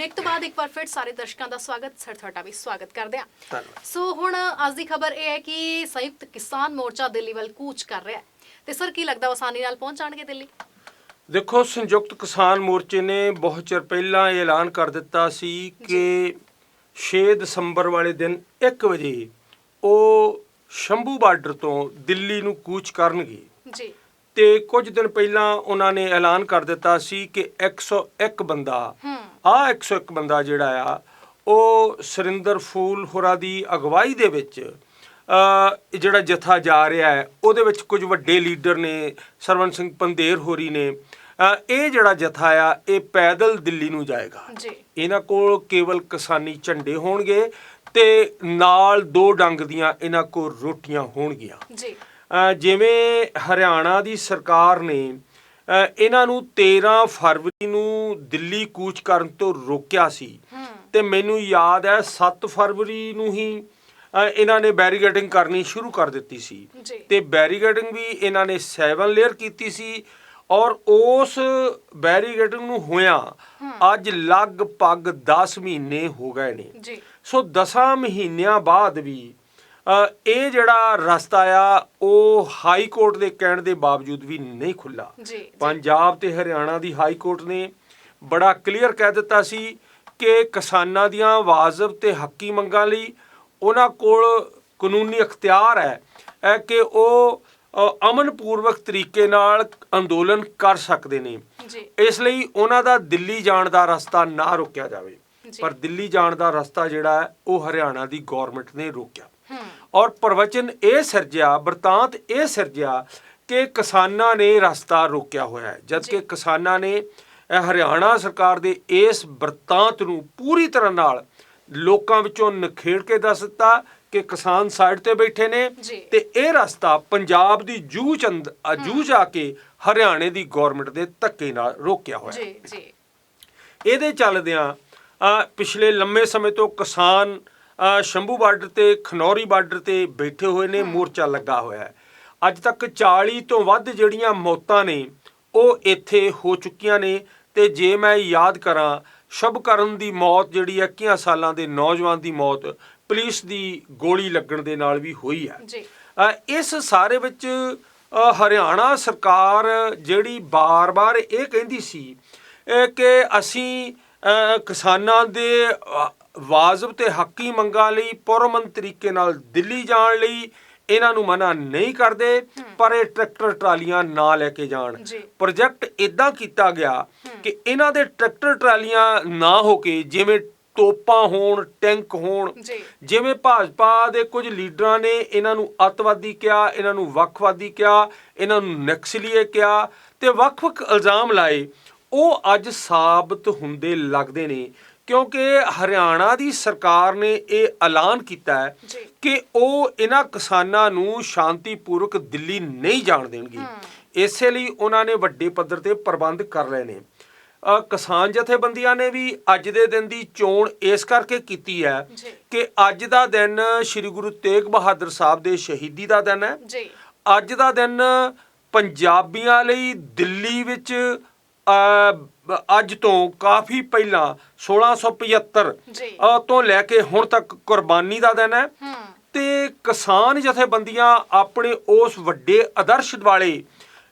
Break ਤੋਂ ਬਾਅਦ ਇੱਕ ਵਾਰ ਫਿਰ ਸਾਰੇ ਦਰਸ਼ਕਾਂ ਦਾ ਸਵਾਗਤ ਸਰ ਤੁਹਾਡਾ ਵੀ ਸਵਾਗਤ ਕਰਦੇ ਹਾਂ। ਸੋ ਹੁਣ ਅੱਜ ਦੀ ਖਬਰ ਇਹ ਹੈ ਕਿ ਸੰਯੁਕਤ ਕਿਸਾਨ ਮੋਰਚਾ ਦਿੱਲੀ ਵੱਲ ਕੂਚ ਕਰ ਰਿਹਾ ਹੈ। ਤੇ ਸਰ ਕੀ ਲੱਗਦਾ ਆਸਾਨੀ ਨਾਲ ਪਹੁੰਚ ਜਾਣਗੇ ਦਿੱਲੀ? ਦੇਖੋ ਸੰਯੁਕਤ ਕਿਸਾਨ ਮੋਰਚੇ ਨੇ ਬਹੁਤ ਚਿਰ ਪਹਿਲਾਂ ਐਲਾਨ ਕਰ ਦਿੱਤਾ ਸੀ ਕਿ 6 ਦਸੰਬਰ ਵਾਲੇ ਦਿਨ 1 ਵਜੇ ਉਹ ਸ਼ੰਭੂ ਬਾਰਡਰ ਤੋਂ ਦਿੱਲੀ ਨੂੰ ਕੂਚ ਕਰਨਗੇ। ਜੀ। ਤੇ ਕੁਝ ਦਿਨ ਪਹਿਲਾਂ ਉਹਨਾਂ ਨੇ ਐਲਾਨ ਕਰ ਦਿੱਤਾ ਸੀ ਕਿ 101 ਬੰਦਾ ਆ 101 ਬੰਦਾ ਜਿਹੜਾ ਆ ਉਹ ਸੁਰਿੰਦਰ ਫੂਲ ਹੋਰਾ ਦੀ ਅਗਵਾਈ ਦੇ ਵਿੱਚ ਜਿਹੜਾ ਜਥਾ ਜਾ ਰਿਹਾ ਹੈ ਉਹਦੇ ਵਿੱਚ ਕੁਝ ਵੱਡੇ ਲੀਡਰ ਨੇ ਸਰਵਨ ਸਿੰਘ ਪੰਦੇਰ ਹੋਰੀ ਨੇ ਇਹ ਜਿਹੜਾ ਜਥਾ ਆ ਇਹ ਪੈਦਲ ਦਿੱਲੀ ਨੂੰ ਜਾਏਗਾ। ਜੀ। ਇਹਨਾਂ ਕੋਲ ਕੇਵਲ ਕਿਸਾਨੀ ਝੰਡੇ ਹੋਣਗੇ ਤੇ ਨਾਲ ਦੋ ਡੰਗ ਦੀਆਂ ਇਹਨਾਂ ਕੋਲ ਰੋਟੀਆਂ ਹੋਣਗੀਆਂ। ਜੀ। ਜਿਵੇਂ ਹਰਿਆਣਾ ਦੀ ਸਰਕਾਰ ਨੇ ਇਹਨਾਂ ਨੂੰ 13 ਫਰਵਰੀ ਨੂੰ ਦਿੱਲੀ ਕੂਚ ਕਰਨ ਤੋਂ ਰੋਕਿਆ ਸੀ। ਤੇ ਮੈਨੂੰ ਯਾਦ ਹੈ 7 ਫਰਵਰੀ ਨੂੰ ਹੀ ਇਹਨਾਂ ਨੇ ਬੈਰੀਗੇਡਿੰਗ ਕਰਨੀ ਸ਼ੁਰੂ ਕਰ ਦਿੱਤੀ ਸੀ। ਤੇ ਬੈਰੀਗੇਡਿੰਗ ਵੀ ਇਹਨਾਂ ਨੇ 7 ਲੇਅਰ ਕੀਤੀ ਸੀ ਔਰ ਉਸ ਬੈਰੀਗੇਡਿੰਗ ਨੂੰ ਹੋਇਆ ਅੱਜ ਲਗਭਗ 10 ਮਹੀਨੇ ਹੋ ਗਏ ਨੇ। ਜੀ। ਸੋ 10 ਮਹੀਨਿਆਂ ਬਾਅਦ ਵੀ ਇਹ ਜਿਹੜਾ ਰਸਤਾ ਆ ਉਹ ਹਾਈ ਕੋਰਟ ਦੇ ਕਹਿਣ ਦੇ ਬਾਵਜੂਦ ਵੀ ਨਹੀਂ ਖੁੱਲਾ ਪੰਜਾਬ ਤੇ ਹਰਿਆਣਾ ਦੀ ਹਾਈ ਕੋਰਟ ਨੇ ਬੜਾ ਕਲੀਅਰ ਕਹਿ ਦਿੱਤਾ ਸੀ ਕਿ ਕਿਸਾਨਾਂ ਦੀਆਂ ਵਾਜਬ ਤੇ ਹੱਕੀ ਮੰਗਾਂ ਲਈ ਉਹਨਾਂ ਕੋਲ ਕਾਨੂੰਨੀ ਅਖਤਿਆਰ ਹੈ ਕਿ ਉਹ ਅ, ਅਮਨਪੂਰਵਕ ਤਰੀਕੇ ਨਾਲ ਅੰਦੋਲਨ ਕਰ ਸਕਦੇ ਨੇ। ਇਸ ਲਈ ਉਹਨਾਂ ਦਾ ਦਿੱਲੀ ਜਾਣ ਦਾ ਰਸਤਾ ਨਾ ਰੋਕਿਆ ਜਾਵੇ। ਪਰ ਦਿੱਲੀ ਜਾਣ ਦਾ ਰਸਤਾ ਜਿਹੜਾ ਹੈ ਉਹ ਹਰਿਆਣਾ ਦੀ ਗਵਰਨਮੈਂਟ ਨੇ ਰੋਕਿਆ। ਔਰ ਪ੍ਰਵਚਨ ਇਹ ਸਿਰਜਿਆ ਵਰਤਾਂਤ ਇਹ ਸਿਰਜਿਆ ਕਿ ਕਿਸਾਨਾਂ ਨੇ ਰਸਤਾ ਰੋਕਿਆ ਹੋਇਆ ਹੈ ਜਦਕਿ ਕਿਸਾਨਾਂ ਨੇ ਹਰਿਆਣਾ ਸਰਕਾਰ ਦੇ ਇਸ ਵਰਤਾਂਤ ਨੂੰ ਪੂਰੀ ਤਰ੍ਹਾਂ ਨਾਲ ਲੋਕਾਂ ਵਿੱਚੋਂ ਨਖੇੜ ਕੇ ਦੱਸ ਦਿੱਤਾ ਕਿ ਕਿਸਾਨ ਸਾਈਡ ਤੇ ਬੈਠੇ ਨੇ ਜੀ। ਤੇ ਇਹ ਰਸਤਾ ਪੰਜਾਬ ਦੀ ਅੰਦ ਅ, ਜੂਝ ਆ ਕੇ ਹਰਿਆਣੇ ਦੀ ਗਵਰਨਮੈਂਟ ਦੇ ਧੱਕੇ ਨਾਲ ਰੋਕਿਆ ਹੋਇਆ ਹੈ। ਜੀ ਜੀ ਇਹਦੇ ਚੱਲਦਿਆਂ ਪਿਛਲੇ ਲੰਮੇ ਸਮੇਂ ਤੋਂ ਕਿਸਾਨ ਸ਼ੰਭੂ ਬਾਰਡਰ ਤੇ ਖਨੌਰੀ ਬਾਰਡਰ ਤੇ ਬੈਠੇ ਹੋਏ ਨੇ ਮੋਰਚਾ ਲੱਗਾ ਹੋਇਆ ਹੈ। ਅੱਜ ਤੱਕ 40 ਤੋਂ ਵੱਧ ਜਿਹੜੀਆਂ ਮੌਤਾਂ ਨੇ ਉਹ ਇੱਥੇ ਹੋ ਚੁੱਕੀਆਂ ਨੇ ਤੇ ਜੇ ਮੈਂ ਯਾਦ ਕਰਾਂ ਸ਼ਬਕਰਨ ਦੀ ਮੌਤ ਜਿਹੜੀ ਹੈ 21 ਸਾਲਾਂ ਦੇ ਨੌਜਵਾਨ ਦੀ ਮੌਤ ਪੁਲਿਸ ਦੀ ਗੋਲੀ ਲੱਗਣ ਦੇ ਨਾਲ ਵੀ ਹੋਈ ਹੈ। ਜੀ। ਇਸ ਸਾਰੇ ਵਿੱਚ ਹਰਿਆਣਾ ਸਰਕਾਰ ਜਿਹੜੀ ਬਾਰ-ਬਾਰ ਇਹ ਕਹਿੰਦੀ ਸੀ ਕਿ ਅਸੀਂ ਕਿਸਾਨਾਂ ਦੇ ਵਾਜਬ ਤੇ ਹੱਕੀ ਮੰਗਾਂ ਲਈ ਪੁਰਮਨ ਤਰੀਕੇ ਨਾਲ ਦਿੱਲੀ ਜਾਣ ਲਈ ਇਹਨਾਂ ਨੂੰ ਮਨਾ ਨਹੀਂ ਕਰਦੇ ਪਰ ਇਹ ਟਰੈਕਟਰ ਟਰਾਲੀਆਂ ਨਾ ਲੈ ਕੇ ਜਾਣ। ਪ੍ਰੋਜੈਕਟ ਇਦਾਂ ਕੀਤਾ ਗਿਆ ਕਿ ਇਹਨਾਂ ਦੇ ਟਰੈਕਟਰ ਟਰਾਲੀਆਂ ਨਾ ਹੋ ਕੇ ਜਿਵੇਂ ਤੋਪਾਂ ਹੋਣ ਟੈਂਕ ਹੋਣ ਜਿਵੇਂ ਭਾਜਪਾ ਦੇ ਕੁਝ ਲੀਡਰਾਂ ਨੇ ਇਹਨਾਂ ਨੂੰ ਅੱਤਵਾਦੀ ਕਿਹਾ ਇਹਨਾਂ ਨੂੰ ਵੱਖਵਾਦੀ ਕਿਹਾ ਇਹਨਾਂ ਨੂੰ ਨਕਸਲੀਏ ਕਿਹਾ ਤੇ ਵੱਖ-ਵੱਖ ਇਲਜ਼ਾਮ ਲਾਏ ਉਹ ਅੱਜ ਸਾਬਤ ਹੁੰਦੇ ਲੱਗਦੇ ਨੇ। ਕਿਉਂਕਿ ਹਰਿਆਣਾ ਦੀ ਸਰਕਾਰ ਨੇ ਇਹ ਐਲਾਨ ਕੀਤਾ ਹੈ। ਕਿ ਉਹ ਇਹਨਾਂ ਕਿਸਾਨਾਂ ਨੂੰ ਸ਼ਾਂਤੀਪੂਰਵਕ ਦਿੱਲੀ ਨਹੀਂ ਜਾਣ ਦੇਣਗੇ। ਇਸੇ ਲਈ ਉਹਨਾਂ ਨੇ ਵੱਡੇ ਪੱਧਰ ਤੇ ਪ੍ਰਬੰਧ ਕਰ ਲਏ ਨੇ। ਕਿਸਾਨ ਜਥੇਬੰਦੀਆਂ ਨੇ ਵੀ ਅੱਜ ਦੇ ਦਿਨ ਦੀ ਚੋਣ ਇਸ ਕਰਕੇ ਕੀਤੀ ਹੈ। ਕਿ ਅੱਜ ਦਾ ਦਿਨ ਸ੍ਰੀ ਗੁਰੂ ਤੇਗ ਬਹਾਦਰ ਸਾਹਿਬ ਦੇ ਸ਼ਹੀਦੀ ਦਾ ਦਿਨ ਹੈ। ਜੀ। ਅੱਜ ਦਾ ਦਿਨ ਪੰਜਾਬੀਆਂ ਲਈ ਦਿੱਲੀ ਵਿੱਚ ਅੱਜ ਤੋਂ ਕਾਫੀ ਪਹਿਲਾਂ 1675 ਜੀ। ਅ, ਤੋਂ ਲੈ ਕੇ ਹੁਣ ਤੱਕ ਕੁਰਬਾਨੀ ਦਾ ਦਿਨ ਹੈ ਹੂੰ ਤੇ ਕਿਸਾਨ ਜਥੇਬੰਦੀਆਂ ਆਪਣੇ ਉਸ ਵੱਡੇ ਆਦਰਸ਼ ਵਾਲੇ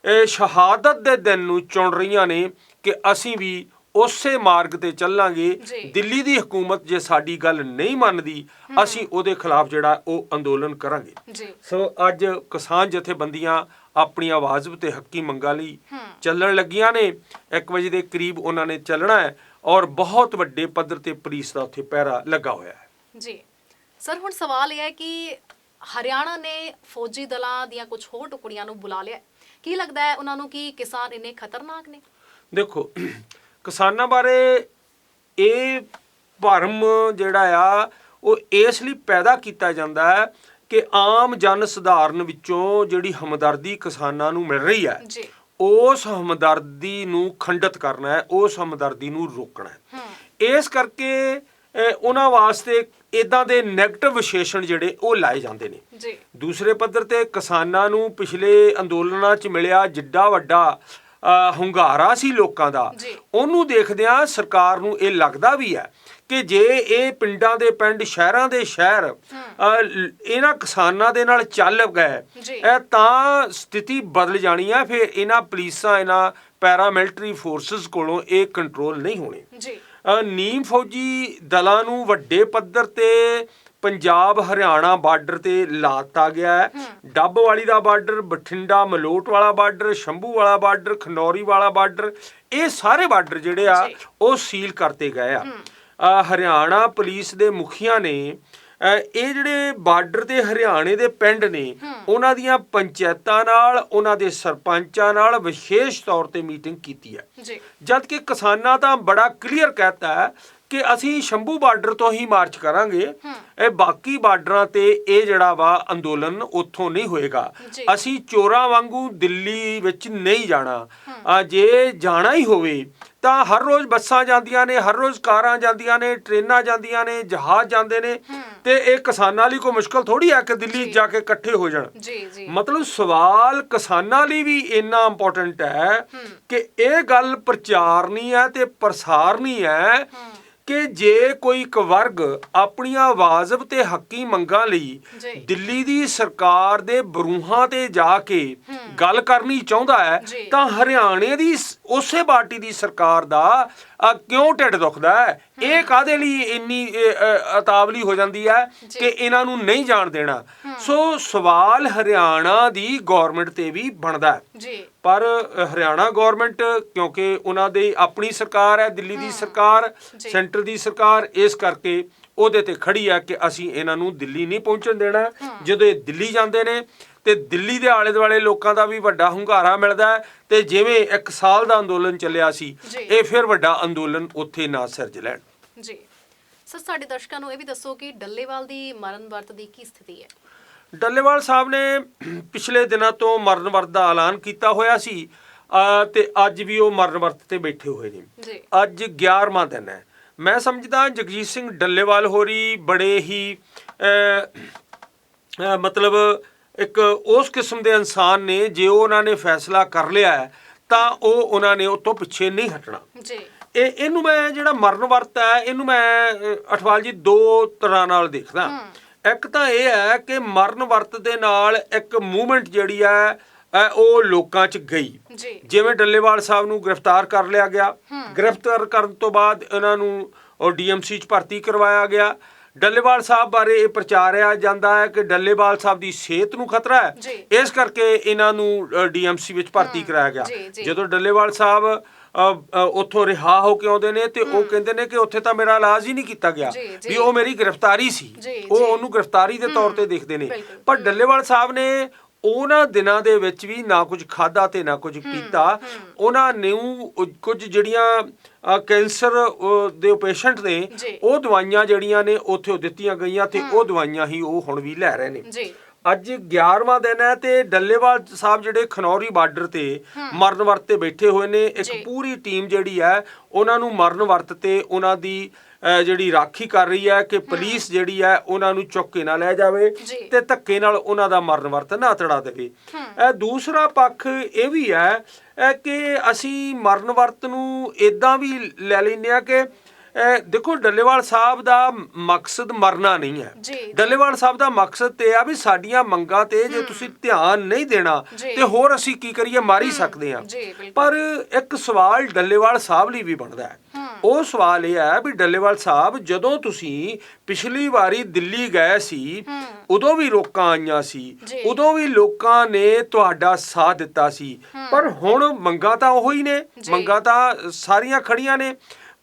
ਇਹ ਸ਼ਹਾਦਤ ਦੇ ਦਿਨ ਨੂੰ ਚੁਣ ਰਹੀਆਂ ਨੇ ਕਿ ਅਸੀਂ ਵੀ ਉਸੇ ਮਾਰਗ ਤੇ ਚੱਲਾਂਗੇ। ਦਿੱਲੀ ਦੀ ਹਕੂਮਤ ਜੇ ਸਾਡੀ ਗੱਲ ਨਹੀਂ ਮੰਨਦੀ ਅਸੀਂ ਉਹਦੇ ਖਿਲਾਫ ਜਿਹੜਾ ਉਹ ਅੰਦੋਲਨ ਕਰਾਂਗੇ। ਸੋ ਅੱਜ ਕਿਸਾਨ ਜਥੇਬੰਦੀਆਂ ਆਪਣੀਆਂ ਆਵਾਜ਼ ਤੇ ਹੱਕੀ ਮੰਗਾਂ ਲਈ। ਚੱਲਣ ਲੱਗੀਆਂ ਨੇ। 1 ਵਜੇ ਦੇ ਕਰੀਬ ਉਹਨਾਂ ਨੇ ਚੱਲਣਾ ਹੈ ਔਰ ਬਹੁਤ ਵੱਡੇ ਪੱਧਰ ਤੇ ਪੁਲਿਸ ਦਾ ਉੱਥੇ ਪਹਿਰਾ ਲੱਗਾ ਹੋਇਆ ਹੈ। ਜੀ। ਸਰ ਹੁਣ ਸਵਾਲ ਇਹ ਹੈ ਕਿ ਹਰਿਆਣਾ ਨੇ ਫੌਜੀ ਦਲਾਂ ਦੀਆਂ ਕੁਝ ਹੋਰ ਟੁਕੜੀਆਂ ਨੂੰ ਬੁਲਾ ਲਿਆ। ਕੀ ਲੱਗਦਾ ਹੈ ਉਹਨਾਂ ਨੂੰ ਕਿ ਕਿਸਾਨ ਇੰਨੇ ਖਤਰਨਾਕ ਨੇ? ਦੇਖੋ ਕਿਸਾਨਾਂ ਬਾਰੇ ਇਹ ਭਰਮ ਜਿਹੜਾ ਆ ਉਹ ਇਸ ਲਈ ਪੈਦਾ ਕੀਤਾ ਜਾਂਦਾ ਹੈ ਕਿ ਆਮ ਜਨ ਸਧਾਰਨ ਵਿੱਚੋਂ ਜਿਹੜੀ ਹਮਦਰਦੀ ਕਿਸਾਨਾਂ ਨੂੰ ਮਿਲ ਰਹੀ ਹੈ ਜੀ। ਉਸ ਹਮਦਰਦੀ ਨੂੰ ਖੰਡਿਤ ਕਰਨਾ ਹੈ ਉਸ ਹਮਦਰਦੀ ਨੂੰ ਰੋਕਣਾ ਹੈ। ਇਸ ਕਰਕੇ ਉਹਨਾਂ ਵਾਸਤੇ ਇਦਾਂ ਦੇ 네ਗੇਟਿਵ ਵਿਸ਼ੇਸ਼ਣ ਜਿਹੜੇ ਉਹ ਲਾਏ ਜਾਂਦੇ ਨੇ। ਜੀ। ਦੂਸਰੇ ਪੱਧਰ ਤੇ ਕਿਸਾਨਾਂ ਨੂੰ ਪਿਛਲੇ ਅੰਦੋਲਨਾਂ 'ਚ ਮਿਲਿਆ ਜਿੱਡਾ ਵੱਡਾ ਹੁੰਗਾਰਾ ਸੀ ਲੋਕਾਂ ਦਾ। ਉਹਨੂੰ ਦੇਖਦਿਆਂ ਸਰਕਾਰ ਨੂੰ ਇਹ ਲੱਗਦਾ ਵੀ ਹੈ ਕਿ ਜੇ ਇਹ ਪਿੰਡਾਂ ਦੇ ਪਿੰਡ ਸ਼ਹਿਰਾਂ ਦੇ ਸ਼ਹਿਰ ਇਹਨਾਂ ਕਿਸਾਨਾਂ ਦੇ ਨਾਲ ਚੱਲ ਗਏ ਤਾਂ ਸਥਿਤੀ ਬਦਲ ਜਾਣੀ ਹੈ। ਫਿਰ ਇਹਨਾਂ ਪੁਲਿਸਾਂ ਇਹਨਾਂ ਪੈਰਾਮਿਲਟਰੀ ਫੋਰਸਸ ਕੋਲੋਂ ਇਹ ਕੰਟਰੋਲ ਨਹੀਂ ਹੋਣੇ। ਜੀ। ਨੀਮ ਫੌਜੀ ਦਲਾਂ ਨੂੰ ਵੱਡੇ ਪੱਧਰ ਤੇ ਪੰਜਾਬ ਹਰਿਆਣਾ ਬਾਰਡਰ ਤੇ ਲਾਤਾ ਗਿਆ ਹੈ। ਡੱਬ ਵਾਲੀ ਦਾ ਬਾਰਡਰ ਬਠਿੰਡਾ ਮਲੋਟ ਵਾਲਾ ਬਾਰਡਰ ਸ਼ੰਭੂ ਵਾਲਾ ਬਾਰਡਰ ਖਨੌਰੀ ਵਾਲਾ ਬਾਰਡਰ ਇਹ ਸਾਰੇ ਬਾਰਡਰ ਜਿਹੜੇ ਆ। ਉਹ ਸੀਲ ਕਰਤੇ ਗਏ ਆ। ਹਰਿਆਣਾ ਪੁਲਿਸ ਦੇ ਮੁਖੀਆਂ ਨੇ ਇਹ ਜਿਹੜੇ ਬਾਰਡਰ ਤੇ ਹਰਿਆਣੇ ਦੇ ਪਿੰਡ ਨੇ ਉਹਨਾਂ ਦੀਆਂ ਪੰਚਾਇਤਾਂ ਨਾਲ ਉਹਨਾਂ ਦੇ ਸਰਪੰਚਾਂ ਨਾਲ ਵਿਸ਼ੇਸ਼ ਤੌਰ ਤੇ ਮੀਟਿੰਗ ਕੀਤੀ ਹੈ। ਜੀ। ਜਦ ਕਿ ਕਿਸਾਨਾਂ ਤਾਂ ਬੜਾ ਕਲੀਅਰ ਕਹਿਤਾ ਹੈ ਕਿ ਅਸੀਂ ਸ਼ੰਭੂ ਬਾਰਡਰ ਤੋਂ ਹੀ ਮਾਰਚ ਕਰਾਂਗੇ। ਇਹ ਬਾਕੀ ਬਾਰਡਰਾਂ ਤੇ ਇਹ ਜਿਹੜਾ ਵਾ ਅੰਦੋਲਨ ਉੱਥੋਂ ਨਹੀਂ ਹੋਏਗਾ। ਅਸੀਂ ਚੋਰਾਂ ਵਾਂਗੂ ਦਿੱਲੀ ਵਿੱਚ ਨਹੀਂ ਜਾਣਾ। ਆ ਜੇ ਜਾਣਾ ਹੀ ਹੋਵੇ ਤਾਂ ਹਰ ਰੋਜ਼ ਬੱਸਾਂ ਜਾਂਦੀਆਂ ਨੇ ਹਰ ਰੋਜ਼ ਕਾਰਾਂ ਜਾਂਦੀਆਂ ਨੇ ਟ੍ਰੇਨਾਂ ਜਾਂਦੀਆਂ ਨੇ ਜਹਾਜ਼ ਜਾਂਦੇ ਨੇ। ਤੇ ਇਹ ਕਿਸਾਨਾਂ ਲਈ ਕੋਈ ਮੁਸ਼ਕਲ ਥੋੜੀ ਆ ਕਿ ਦਿੱਲੀ ਜਾ। ਕੇ ਇਕੱਠੇ ਹੋ ਜਾਣ। ਜੀ ਜੀ। ਮਤਲਬ ਸਵਾਲ ਕਿਸਾਨਾਂ ਲਈ ਵੀ ਇੰਨਾ ਇੰਪੋਰਟੈਂਟ ਹੈ ਕਿ ਇਹ ਗੱਲ ਪ੍ਰਚਾਰਨੀ ਹੈ ਤੇ ਪ੍ਰਸਾਰਨੀ ਹੈ। ਕਿ ਜੇ ਕੋਈ ਇੱਕ ਵਰਗ ਆਪਣੀਆਂ ਵਾਜਬ ਤੇ ਹੱਕੀ ਮੰਗਾਂ ਲਈ। ਦਿੱਲੀ ਦੀ ਸਰਕਾਰ ਦੇ ਬਰੂਹਾਂ ਤੇ ਜਾ ਕੇ ਗੱਲ ਕਰਨੀ ਚਾਹੁੰਦਾ ਹੈ। ਤਾਂ ਹਰਿਆਣੇ ਦੀ ਉਸੇ ਪਾਰਟੀ ਦੀ ਸਰਕਾਰ ਦਾ ਕਿਉਂ ਢਿੱਡ ਦੁਖਦਾ ਹੈ ਇਹ ਕਾਦੇ ਲਈ ਇੰਨੀ ਅਤਾਵਲੀ ਹੋ ਜਾਂਦੀ ਹੈ। ਕਿ ਇਹਨਾਂ ਨੂੰ ਨਹੀਂ ਜਾਣ ਦੇਣਾ? ਸੋ ਸਵਾਲ ਹਰਿਆਣਾ ਦੀ ਗਵਰਨਮੈਂਟ ਤੇ ਵੀ ਬਣਦਾ ਹੈ। ਜੀ। ਪਰ ਹਰਿਆਣਾ ਗਵਰਨਮੈਂਟ ਕਿਉਂਕਿ ਉਹਨਾਂ ਦੀ ਆਪਣੀ ਸਰਕਾਰ ਹੈ ਦਿੱਲੀ ਦੀ ਸਰਕਾਰ। ਸੈਂਟਰ ਦੀ ਸਰਕਾਰ ਇਸ ਕਰਕੇ ਉਹਦੇ ਤੇ ਖੜੀ ਹੈ ਕਿ ਅਸੀਂ ਇਹਨਾਂ ਨੂੰ ਦਿੱਲੀ ਨਹੀਂ ਪਹੁੰਚਣ ਦੇਣਾ। ਜਦੋਂ ਇਹ ਦਿੱਲੀ ਜਾਂਦੇ ਨੇ ਤੇ ਦਿੱਲੀ ਦੇ ਆਲੇ ਦੁਆਲੇ ਲੋਕਾਂ ਦਾ ਵੀ ਵੱਡਾ ਹੁੰਗਾਰਾ ਮਿਲਦਾ ਹੈ ਤੇ ਜਿਵੇਂ ਇੱਕ ਸਾਲ ਦਾ ਅੰਦੋਲਨ ਚੱਲਿਆ ਸੀ। ਇਹ ਫਿਰ ਵੱਡਾ ਅੰਦੋਲਨ ਉੱਥੇ ਨਾ ਸਿਰਜ ਲੈਣ। ਜੀ। ਸਰ ਸਾਡੇ ਦਰਸ਼ਕਾਂ ਨੂੰ ਇਹ ਵੀ ਦੱਸੋ ਕਿ ਡੱਲੇਵਾਲ ਦੀ ਮਰਨ ਵਰਤ ਦੀ ਕੀ ਸਥਿਤੀ ਹੈ? ਡੱਲੇਵਾਲ ਸਾਹਿਬ ਨੇ ਪਿਛਲੇ ਦਿਨਾਂ ਤੋਂ ਮਰਨ ਵਰਤ ਦਾ ਐਲਾਨ ਕੀਤਾ ਹੋਇਆ ਸੀ ਤੇ ਅੱਜ ਵੀ ਉਹ ਮਰਨ ਵਰਤ ਤੇ ਬੈਠੇ ਹੋਏ ਨੇ। ਜੀ। ਅੱਜ 11ਵਾਂ ਦਿਨ ਹੈ। ਮੈਂ ਸਮਝਦਾ ਜਗਜੀਤ ਸਿੰਘ ਡੱਲੇਵਾਲ ਹੋਰੀ ਬੜੇ ਹੀ ਮਤਲਬ ਇੱਕ ਉਸ ਕਿਸਮ ਦੇ ਇਨਸਾਨ ਨੇ ਜੇ ਉਹ ਉਹਨਾਂ ਨੇ ਫੈਸਲਾ ਕਰ ਲਿਆ ਤਾਂ ਉਹ ਉਹਨਾਂ ਨੇ ਉਹ ਤੋਂ ਪਿੱਛੇ ਨਹੀਂ ਹਟਣਾ। ਜੀ। ਇਹ ਇਹਨੂੰ ਮੈਂ ਜਿਹੜਾ ਮਰਨ ਵਰਤ ਹੈ ਇਹਨੂੰ ਮੈਂ ਅਠਵਾਲ ਜੀ ਦੋ ਤਰ੍ਹਾਂ ਨਾਲ ਦੇਖਦਾ। ਇੱਕ ਤਾਂ ਇਹ ਹੈ ਕਿ ਮਰਨ ਵਰਤ ਦੇ ਨਾਲ ਇੱਕ ਮੂਵਮੈਂਟ ਜਿਹੜੀ ਹੈ ਉਹ ਲੋਕਾਂ 'ਚ ਗਈ। ਜਿਵੇਂ ਡੱਲੇਵਾਲ ਸਾਹਿਬ ਨੂੰ ਗ੍ਰਿਫਤਾਰ ਕਰ ਲਿਆ ਗਿਆ। ਗ੍ਰਿਫਤਾਰ ਕਰਨ ਤੋਂ ਬਾਅਦ ਇਹਨਾਂ ਨੂੰ ਉਹ ਡੀਐਮਸੀ 'ਚ ਭਰਤੀ ਕਰਵਾਇਆ ਗਿਆ। ਡੱਲੇਵਾਲ ਸਾਹਿਬ ਬਾਰੇ ਇਹ ਪ੍ਰਚਾਰਿਆ ਜਾਂਦਾ ਹੈ ਕਿ ਡੱਲੇਵਾਲ ਸਾਹਿਬ ਦੀ ਸਿਹਤ ਨੂੰ ਖਤਰਾ ਹੈ। ਇਸ ਕਰਕੇ ਇਹਨਾਂ ਨੂੰ ਡੀਐਮਸੀ ਵਿੱਚ ਭਰਤੀ ਕਰਾਇਆ ਗਿਆ। ਜਦੋਂ ਡੱਲੇਵਾਲ ਸਾਹਿਬ ਉੱਥੋਂ ਰਿਹਾ ਹੋ ਕੇ ਆਉਂਦੇ ਨੇ ਤੇ ਉਹ ਕਹਿੰਦੇ ਨੇ ਕਿ ਉੱਥੇ ਤਾਂ ਮੇਰਾ ਇਲਾਜ ਹੀ ਨਹੀਂ ਕੀਤਾ ਗਿਆ। ਵੀ ਉਹ ਮੇਰੀ ਗ੍ਰਿਫਤਾਰੀ ਸੀ ਉਹ। ਉਹਨੂੰ ਗ੍ਰਿਫਤਾਰੀ ਦੇ ਤੌਰ ਤੇ ਦੇਖਦੇ ਨੇ। ਪਰ ਡੱਲੇਵਾਲ ਸਾਹਿਬ ਨੇ ਉਹਨਾਂ ਦਿਨਾਂ ਦੇ ਵਿੱਚ ਵੀ ਨਾ ਕੁਝ ਖਾਦਾ ਤੇ ਨਾ ਕੁਝ ਪੀਤਾ ਉਹਨਾਂ ਨੂੰ ਕੁਝ ਜਿਹੜੀਆਂ ਕੈਂਸਰ ਦੇ ਪੇਸ਼ੈਂਟ ਨੇ। ਉਹ ਦਵਾਈਆਂ ਜਿਹੜੀਆਂ ਨੇ ਉੱਥੇ ਉਹ ਦਿੱਤੀਆਂ ਗਈਆਂ ਤੇ ਉਹ ਦਵਾਈਆਂ ਹੀ ਉਹ ਹੁਣ ਵੀ ਲੈ ਰਹੇ ਨੇ ਜੀ ਅੱਜ 11ਵਾਂ ਦਿਨ ਹੈ ਤੇ ਡੱਲੇਵਾਲ ਸਾਹਿਬ ਜਿਹੜੇ ਖਨੌਰੀ ਬਾਰਡਰ ਤੇ ਮਰਨ ਵਰਤ ਤੇ ਬੈਠੇ ਹੋਏ ਨੇ ਇੱਕ। ਪੂਰੀ ਟੀਮ ਜਿਹੜੀ ਹੈ ਉਹਨਾਂ ਨੂੰ ਮਰਨ ਵਰਤ ਤੇ ਉਹਨਾਂ ਦੀ ਜਿਹੜੀ ਰਾਖੀ ਕਰ ਰਹੀ ਹੈ ਕਿ ਪੁਲਿਸ ਜਿਹੜੀ ਹੈ ਉਹਨਾਂ ਨੂੰ ਚੁੱਕ ਕੇ ਨਾ ਲੈ ਜਾਵੇ। ਤੇ ਧੱਕੇ ਨਾਲ ਉਹਨਾਂ ਦਾ ਮਰਨ ਵਰਤ ਨਾ ਤੜਾ ਦੇਵੇ ਇਹ ਦੂਸਰਾ ਪੱਖ ਇਹ ਵੀ ਹੈ ਕਿ ਅਸੀਂ ਮਰਨ ਵਰਤ ਨੂੰ ਇਦਾਂ ਵੀ ਲੈ ਲੈਂਦੇ ਆ ਕਿ ਦੇਖੋ ਡੱਲੇਵਾਲ ਸਾਹਿਬ ਦਾ ਮਕਸਦ ਮਰਨਾ ਨਹੀਂ ਹੈ। ਡੱਲੇਵਾਲ ਸਾਹਿਬ ਦਾ ਮਕਸਦ ਤੇ ਆ ਵੀ ਸਾਡੀਆਂ ਮੰਗਾਂ ਤੇ ਜੇ ਤੁਸੀਂ ਧਿਆਨ ਨਹੀਂ ਦੇਣਾ। ਤੇ ਹੋਰ ਅਸੀਂ ਕੀ ਕਰੀਏ ਮਾਰ ਸਕਦੇ ਬਿਲਕੁਲ। ਪਰ ਇੱਕ ਸਵਾਲ ਡੱਲੇਵਾਲ ਸਾਹਿਬ ਲਈ ਵੀ ਬਣਦਾ ਹੈ। ਉਹ ਸਵਾਲ ਇਹ ਹੈ ਵੀ ਡੱਲੇਵਾਲ ਸਾਹਿਬ ਜਦੋਂ ਤੁਸੀਂ ਪਿਛਲੀ ਵਾਰੀ ਦਿੱਲੀ ਗਏ ਸੀ ਉਦੋਂ ਵੀ ਰੋਕਾਂ ਆਈਆਂ ਸੀ। ਉਦੋਂ ਵੀ ਲੋਕਾਂ ਨੇ ਤੁਹਾਡਾ ਸਾਥ ਦਿੱਤਾ ਸੀ। ਪਰ ਹੁਣ ਮੰਗਾਂ ਤਾਂ ਉਹੀ ਨੇ। ਮੰਗਾਂ ਤਾਂ ਸਾਰੀਆਂ ਖੜੀਆਂ ਨੇ।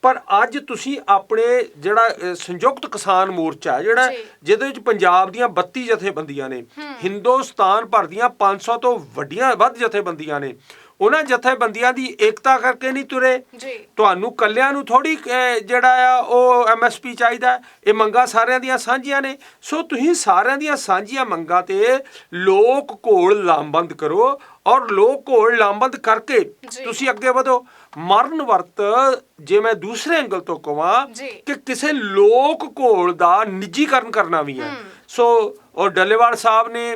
ਪਰ ਅੱਜ ਤੁਸੀਂ ਆਪਣੇ ਜਿਹੜਾ ਸੰਯੁਕਤ ਕਿਸਾਨ ਮੋਰਚਾ ਜਿਹੜਾ। ਜਿਹਦੇ ਵਿੱਚ ਪੰਜਾਬ ਦੀਆਂ 32 ਜਥੇਬੰਦੀਆਂ ਨੇ ਹਿੰਦੁਸਤਾਨ ਭਰ ਦੀਆਂ 500 ਤੋਂ ਵੱਡੀਆਂ ਵੱਧ ਜਥੇਬੰਦੀਆਂ ਨੇ ਉਹਨਾਂ ਜਥੇਬੰਦੀਆਂ ਦੀ ਏਕਤਾ ਕਰਕੇ ਨਹੀਂ ਤੁਰੇ ਜੀ ਤੁਹਾਨੂੰ ਕੱਲਿਆਂ ਨੂੰ ਥੋੜੀ ਜਿਹੜਾ ਆ ਉਹ ਐਮਐਸਪੀ ਚਾਹੀਦਾ। ਇਹ ਮੰਗਾਂ ਸਾਰਿਆਂ ਦੀਆਂ ਸਾਂਝੀਆਂ ਨੇ ਸੋ ਤੁਸੀਂ ਸਾਰਿਆਂ ਦੀਆਂ ਸਾਂਝੀਆਂ ਮੰਗਾਂ ਤੇ ਲੋਕ ਘੋਲ ਲਾਮਬੰਦ ਕਰੋ ਔਰ ਲੋਕ ਘੋਲ ਲਾਮਬੰਦ ਕਰਕੇ। ਤੁਸੀਂ ਅੱਗੇ ਵਧੋ ਮਰਨ ਵਰਤ ਜੇ ਮੈਂ ਦੂਸਰੇ ਐਂਗਲ ਤੋਂ ਕਹਾਂ। ਕਿ ਕਿਸੇ ਲੋਕ ਘੋਲ ਦਾ ਨਿੱਜੀਕਰਨ ਕਰਨਾ ਵੀ ਹੈ ਸੋ ਉਹ ਡੱਲੇਵਾਲ ਸਾਹਿਬ ਨੇ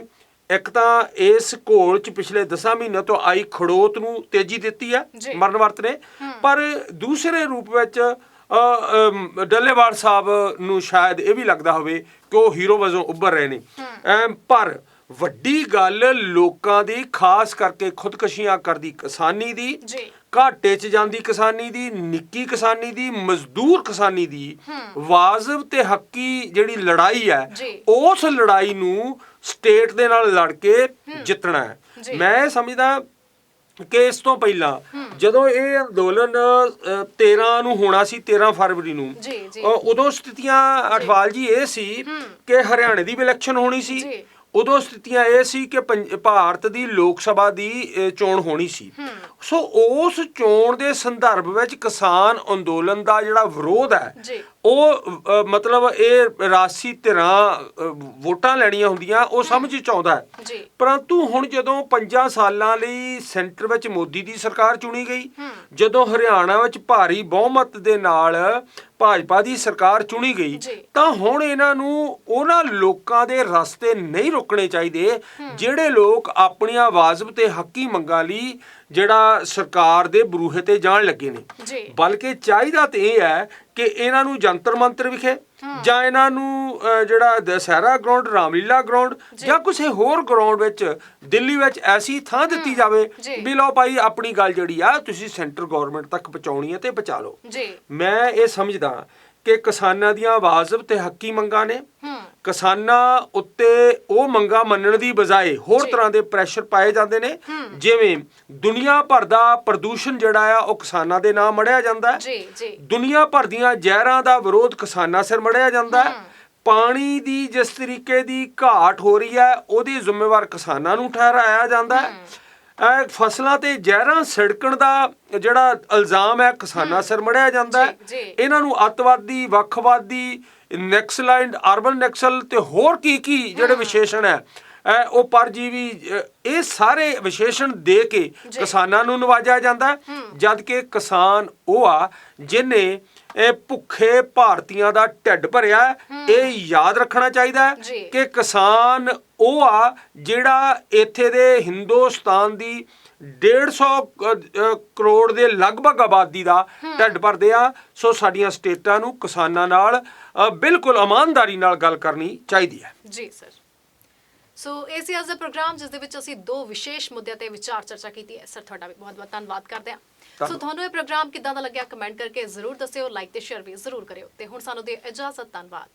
ਇੱਕ ਤਾਂ ਇਸ ਘੋਲ ਚ ਪਿਛਲੇ 10 ਮਹੀਨਿਆਂ ਤੋਂ ਆਈ ਖੜੋਤ ਨੂੰ ਤੇਜ਼ੀ ਦਿੱਤੀ ਹੈ। ਮਰਨ ਵਰਤ ਨੇ। ਪਰ ਦੂਸਰੇ ਰੂਪ ਵਿੱਚ ਡੱਲੇਵਾਲ ਸਾਹਿਬ ਨੂੰ ਸ਼ਾਇਦ ਇਹ ਵੀ ਲੱਗਦਾ ਹੋਵੇ ਕਿ ਉਹ ਹੀਰੋ ਵਜੋਂ ਉੱਭਰ ਰਹੇ ਨੇ। ਪਰ ਵੱਡੀ ਗੱਲ ਲੋਕਾਂ ਦੀ ਖਾਸ ਕਰਕੇ ਖੁਦਕਸ਼ੀਆਂ ਕਰਦੀ ਕਿਸਾਨੀ ਦੀ ਜੀ। ਘਾਟੇ 'ਚ ਜਾਂਦੀ ਕਿਸਾਨੀ ਦੀ ਨਿੱਕੀ ਕਿਸਾਨੀ ਦੀ ਮਜ਼ਦੂਰ ਕਿਸਾਨੀ ਦੀ ਵਾਜਬ ਤੇ ਹੱਕੀ ਜਿਹੜੀ ਲੜਾਈ ਹੈ। ਉਸ ਲੜਾਈ ਨੂੰ ਸਟੇਟ ਦੇ ਨਾਲ ਲੜ ਕੇ ਜਿੱਤਣਾ। ਹੈ। ਮੈਂ ਸਮਝਦਾ ਕਿ ਇਸ ਤੋਂ ਪਹਿਲਾਂ ਜਦੋਂ ਇਹ ਅੰਦੋਲਨ ਅ, 13 ਨੂੰ ਹੋਣਾ ਸੀ 13 ਫਰਵਰੀ ਨੂੰ ਉਦੋਂ ਸਥਿਤੀਆਂ ਅਠਵਾਲ ਜੀ ਇਹ ਸੀ ਕਿ ਹਰਿਆਣੇ ਦੀ ਵੀ ਇਲੈਕਸ਼ਨ ਹੋਣੀ ਸੀ। ਉਦੋਂ ਸਥਿਤੀਆਂ ਇਹ ਸੀ ਕਿ ਭਾਰਤ ਦੀ ਲੋਕ ਸਭਾ ਦੀ ਚੋਣ ਹੋਣੀ ਸੀ ਸੋ ਉਸ ਚੋਣ ਦੇ ਸੰਦਰਭ ਵਿੱਚ ਕਿਸਾਨ ਅੰਦੋਲਨ ਦਾ ਜਿਹੜਾ ਵਿਰੋਧ ਹੈ। ਉਹ ਮਤਲਬ ਇਹ ਰਾਸੀ ਧਿਰਾਂ ਵੋਟਾਂ ਲੈਣੀਆਂ ਹੁੰਦੀਆਂ ਉਹ ਸਮਝ ਚ ਆਉਂਦਾ ਹੈ। ਜੀ। ਪਰੰਤੂ ਹੁਣ ਜਦੋਂ 5 ਸਾਲਾਂ ਲਈ ਸੈਂਟਰ ਵਿੱਚ ਮੋਦੀ ਦੀ ਸਰਕਾਰ ਚੁਣੀ ਗਈ ਜਦੋਂ ਹਰਿਆਣਾ ਵਿੱਚ ਭਾਰੀ ਬਹੁਮਤ ਦੇ ਨਾਲ ਭਾਜਪਾ ਦੀ ਸਰਕਾਰ ਚੁਣੀ ਗਈ। ਤਾਂ ਹੁਣ ਇਹਨਾਂ ਨੂੰ ਉਹਨਾਂ ਲੋਕਾਂ ਦੇ ਰਸਤੇ ਨਹੀਂ ਰੁਕਣੇ ਚਾਹੀਦੇ ਜਿਹੜੇ ਲੋਕ ਆਪਣੀਆਂ ਵਾਜਬ ਤੇ ਹੱਕੀ ਮੰਗਾਂ ਲਈ ਜਿਹੜਾ ਸਰਕਾਰ ਦੇ ਬਰੂਹੇ ਤੇ ਜਾਣ ਲੱਗੇ ਨੇ। ਬਲਕਿ ਚਾਹੀਦਾ ਤੇ ਇਹ ਹੈ ਕਿ ਇਹਨਾਂ ਨੂੰ ਜੰਤਰ ਮੰਤਰ ਵਿਖੇ ਜਾਂ ਇਹਨਾਂ ਨੂੰ ਜਿਹੜਾ ਦਸਹਿਰਾ ਗਰਾਊਂਡ ਰਾਮਲੀਲਾ ਗਰਾਊਂਡ ਜਾਂ। ਕਿਸੇ ਹੋਰ ਗਰਾਊਂਡ ਵਿੱਚ ਦਿੱਲੀ ਵਿੱਚ ਐਸੀ ਥਾਂ ਦਿੱਤੀ ਜਾਵੇ। ਵੀ ਲਓ ਭਾਈ ਆਪਣੀ ਗੱਲ ਜਿਹੜੀ ਆ ਤੁਸੀਂ ਸੈਂਟਰ ਗਵਰਨਮੈਂਟ ਤੱਕ ਪਹੁੰਚਾਉਣੀ ਹੈ ਤੇ ਪਹੁੰਚਾ ਲਓ। ਜੀ। ਮੈਂ ਇਹ ਸਮਝਦਾ ਕਿ ਕਿਸਾਨਾਂ ਦੀਆਂ ਵਾਜਬ ਤੇ ਹੱਕੀ ਮੰਗਾਂ ਨੇ। ਹੂੰ। ਕਿਸਾਨਾਂ ਉੱਤੇ ਉਹ ਮੰਗਾਂ ਮੰਨਣ ਦੀ ਬਜਾਏ ਹੋਰ। ਤਰ੍ਹਾਂ ਦੇ ਪ੍ਰੈਸ਼ਰ ਪਾਏ ਜਾਂਦੇ ਨੇ। ਜਿਵੇਂ ਦੁਨੀਆ ਭਰ ਦਾ ਪ੍ਰਦੂਸ਼ਣ ਜਿਹੜਾ ਆ ਉਹ ਕਿਸਾਨਾਂ ਦੇ ਨਾਮ ਮੜਿਆ ਜਾਂਦਾ। ਹੈ ਜੀ ਜੀ। ਦੁਨੀਆ ਭਰ ਦੀਆਂ ਜ਼ਹਿਰਾਂ ਦਾ ਵਿਰੋਧ ਕਿਸਾਨਾਂ ਸਿਰ ਮੜਿਆ ਜਾਂਦਾ। ਹੈ। ਪਾਣੀ ਦੀ ਜਿਸ ਤਰੀਕੇ ਦੀ ਘਾਟ ਹੋ ਰਹੀ ਹੈ ਉਹਦੀ ਜ਼ਿੰਮੇਵਾਰ ਕਿਸਾਨਾਂ ਨੂੰ ਠਹਿਰਾਇਆ ਜਾਂਦਾ। ਹੈ। ਇਹ ਫਸਲਾਂ ਤੇ ਜ਼ਹਿਰਾਂ ਛਿੜਕਣ ਦਾ ਜਿਹੜਾ ਇਲਜ਼ਾਮ ਹੈ ਕਿਸਾਨਾਂ ਸਿਰ ਮੜਿਆ ਜਾਂਦਾ। ਹੈ। ਇਹਨਾਂ ਨੂੰ ਅੱਤਵਾਦੀ ਵੱਖਵਾਦੀ ਨੈਕਸਲਾਈਂਡ ਅਰਬਨ ਨੈਕਸਲ ਤੇ ਹੋਰ ਕੀ ਕੀ ਜਿਹੜੇ ਵਿਸ਼ੇਸ਼ਣ ਹੈ ਇਹ ਉਹ ਪਰਜੀਵੀ ਇਹ ਸਾਰੇ ਵਿਸ਼ੇਸ਼ਣ ਦੇ ਕੇ। ਕਿਸਾਨਾਂ ਨੂੰ ਨਵਾਜਿਆ ਜਾਂਦਾ ਜਦ ਕਿ ਕਿਸਾਨ ਉਹ ਆ ਜਿਨੇ ਇਹ ਭੁੱਖੇ ਭਾਰਤੀਆਂ ਦਾ ਢਿੱਡ ਭਰਿਆ। ਇਹ ਯਾਦ ਰੱਖਣਾ ਚਾਹੀਦਾ ਕਿ ਕਿਸਾਨ ਉਹ ਆ ਜਿਹੜਾ ਇੱਥੇ ਦੇ ਹਿੰਦੁਸਤਾਨ ਦੀ 150 ਕ- ਅ, ਕਰੋੜ ਦੇ ਲਗਭਗ ਆਬਾਦੀ ਦਾ ਢਿੱਡ ਭਰਦੇ ਆ। ਸੋ ਸਾਡੀਆਂ ਸਟੇਟਾਂ ਨੂੰ ਕਿਸਾਨਾਂ ਨਾਲ ਬਿਲਕੁਲ ਇਮਾਨਦਾਰੀ ਨਾਲ ਗੱਲ ਕਰਨੀ ਚਾਹੀਦੀ ਹੈ। ਜੀ ਸਰ। ਸੋ ਇਹ ਸੀ ਅੱਜ ਦਾ ਪ੍ਰੋਗਰਾਮ ਜਿਸ ਦੇ ਵਿੱਚ ਅਸੀਂ ਦੋ ਵਿਸ਼ੇਸ਼ ਮੁੱਦਿਆਂ ਤੇ ਵਿਚਾਰ ਚਰਚਾ ਕੀਤੀ ਹੈ। ਸਰ ਤੁਹਾਡਾ ਵੀ ਬਹੁਤ ਬਹੁਤ ਧੰਨਵਾਦ ਕਰਦੇ ਹਾਂ। ਸੋ। ਤੁਹਾਨੂੰ ਇਹ ਪ੍ਰੋਗਰਾਮ ਕਿੱਦਾਂ ਦਾ ਲੱਗਿਆ ਕਮੈਂਟ ਕਰਕੇ ਜ਼ਰੂਰ ਦੱਸਿਓ ਲਾਈਕ ਤੇ ਸ਼ੇਅਰ ਵੀ ਜ਼ਰੂਰ ਕਰਿਓ। ਤੇ ਹੁਣ ਸਾਨੂੰ ਦੇ ਇਜਾਜ਼ਤ ਧੰਨਵਾਦ।